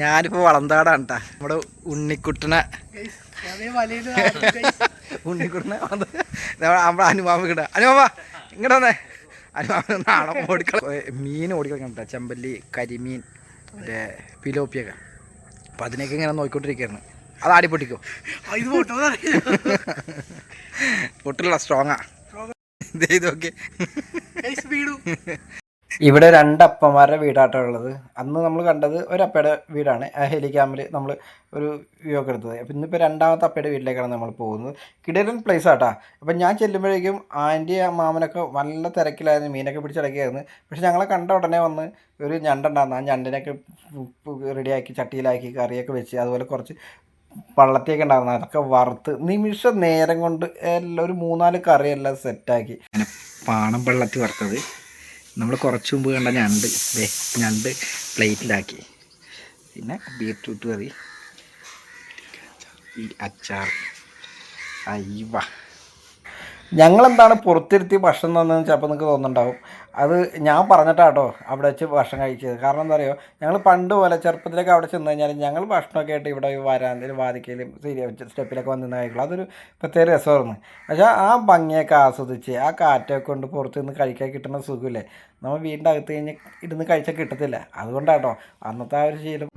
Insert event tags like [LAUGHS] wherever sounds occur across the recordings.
ഞാനിപ്പോ വളന്താടാണ് കേട്ടാ നമ്മുടെ ഉണ്ണിക്കുട്ടനെ. ഉണ്ണിക്കുട്ടനെ നമ്മുടെ നമ്മുടെ അനുമാമ കിട അനുമാമ ഇങ്ങോട്ട് വന്നേ. അനുമാമ നാളെ ഓടിക്കള മീൻ ഓടിക്കളക്കണം കേട്ടോ ചെമ്പല്ലി കരിമീൻ മറ്റേ പിലോപ്പിയൊക്കെ. അപ്പം അതിനൊക്കെ ഇങ്ങനെ നോക്കിക്കൊണ്ടിരിക്കുകയാണ് അത് ആടി പൊട്ടിക്കോ. പൊട്ടില്ല സ്ട്രോങ്ങാ. ഇത് നോക്കി ഇവിടെ രണ്ട് അപ്പന്മാരുടെ വീടാട്ടോ ഉള്ളത്. അന്ന് നമ്മൾ കണ്ടത് ഒരു അപ്പയുടെ വീടാണ്. ആ ഹെലിക്യാമിൽ നമ്മൾ ഒരു വ്യൂ ഒക്കെ എടുത്തത്. അപ്പം ഇന്നിപ്പോൾ രണ്ടാമത്തെ അപ്പയുടെ വീട്ടിലേക്കാണ് നമ്മൾ പോകുന്നത്. കിടലൻ പ്ലേസ് ആട്ടാ. അപ്പം ഞാൻ ചെല്ലുമ്പോഴേക്കും ആന്റി മാമനൊക്കെ നല്ല തിരക്കിലായിരുന്നു. മീനൊക്കെ പിടിച്ചിടക്കിയായിരുന്നു പക്ഷെ ഞങ്ങളെ കണ്ട ഉടനെ വന്ന് ഒരു ഞണ്ടുണ്ടായിരുന്നു ആ ഞണ്ടിനൊക്കെ റെഡിയാക്കി ചട്ടിയിലാക്കി കറിയൊക്കെ വെച്ച് അതുപോലെ കുറച്ച് പള്ളത്തിയൊക്കെ ഉണ്ടായിരുന്നു. അതൊക്കെ വറുത്ത് നിമിഷ നേരം കൊണ്ട് എല്ലാം ഒരു മൂന്നാൽ കറിയെല്ലാം സെറ്റാക്കി പാണം പള്ളത്തി വറുത്തത്. നമ്മൾ കുറച്ച് മുമ്പ് കണ്ട ഞണ്ട്. ദേ ഞണ്ട് പ്ലേറ്റിലാക്കി. പിന്നെ ബീട്രൂട്ട് കറി. ഈ അച്ചാർ. അയ്യവ. ഞങ്ങളെന്താണ് പുറത്തിരുത്തി ഭക്ഷണം തന്നതെന്ന് ചിലപ്പോൾ നിങ്ങൾക്ക് തോന്നുന്നുണ്ടാവും. അത് ഞാൻ പറഞ്ഞിട്ടാട്ടോ അവിടെ വെച്ച് ഭക്ഷണം കഴിച്ചത്. കാരണം എന്താ പറയുക ഞങ്ങൾ പണ്ട് പോലെ ചെറുപ്പത്തിലൊക്കെ അവിടെ ചെന്ന് കഴിഞ്ഞാൽ ഞങ്ങൾ ഭക്ഷണമൊക്കെ ആയിട്ട് ഇവിടെ വരാന്തിൽ വാതിക്കയിലും സീരിയ സ്റ്റെപ്പിലൊക്കെ വന്ന് കഴിക്കുള്ളൂ. അതൊരു പ്രത്യേക രസമായിരുന്നു. പക്ഷേ ആ ഭംഗിയൊക്കെ ആസ്വദിച്ച് ആ കാറ്റൊക്കെ കൊണ്ട് പുറത്ത് നിന്ന് കഴിക്കാൻ കിട്ടുന്ന സുഖമില്ലേ? നമ്മൾ വീടിന്റെ അകത്ത് കഴിഞ്ഞ് ഇരുന്ന് കഴിച്ചാൽ കിട്ടത്തില്ല. അതുകൊണ്ടാട്ടോ അന്നത്തെ ആ ഒരു ശീലം.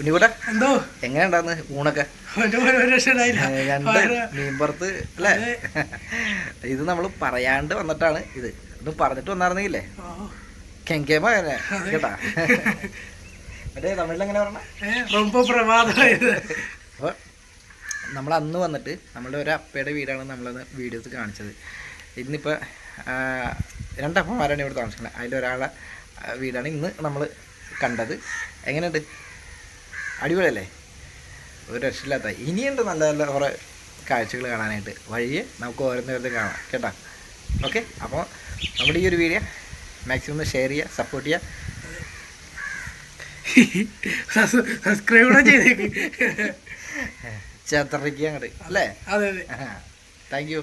ഉണ്ണിക്കുട്ട ഇത് നമ്മൾ പറയാണ്ട് വന്നിട്ടാണ് ഇത്. ഒന്നും പറഞ്ഞിട്ട് വന്നായിരുന്നെങ്കിലേ? കെങ്കേമ കേട്ടാ അതെ. തമിഴിൽ എങ്ങനെ പറഞ്ഞ? നമ്മൾ അന്ന് വന്നിട്ട് നമ്മളുടെ ഒരു അപ്പയുടെ വീടാണ് നമ്മളന്ന് വീഡിയോസ് കാണിച്ചത്. ഇന്നിപ്പോൾ രണ്ടപ്പന്മാരാണ് ഇവിടെ താമസിക്കുന്നത് അതിലൊരാളെ വീടാണ് ഇന്ന് നമ്മൾ കണ്ടത്. എങ്ങനെയുണ്ട്? അടിപൊളിയല്ലേ? ഒരു രക്ഷയില്ലാത്ത. ഇനിയുണ്ട് നല്ല നല്ല കുറേ കാഴ്ചകൾ കാണാനായിട്ട്. വഴി നമുക്ക് ഓരോന്നോരോന്നും കാണാം. കേട്ടോ? ഓക്കെ? അപ്പോൾ നമ്മുടെ ഈ ഒരു വീഡിയോ മാക്സിമം ഷെയർ ചെയ്യുക സപ്പോർട്ട് ചെയ്യുക. സബ്സ്ക്രൈബ് കൂടെ ചെയ്തേക്ക്. [LAUGHS] ചേർത്തിറക്കുക അങ്ങോട്ട് അല്ലേ? അതെ അതെ. [LAUGHS] Thank you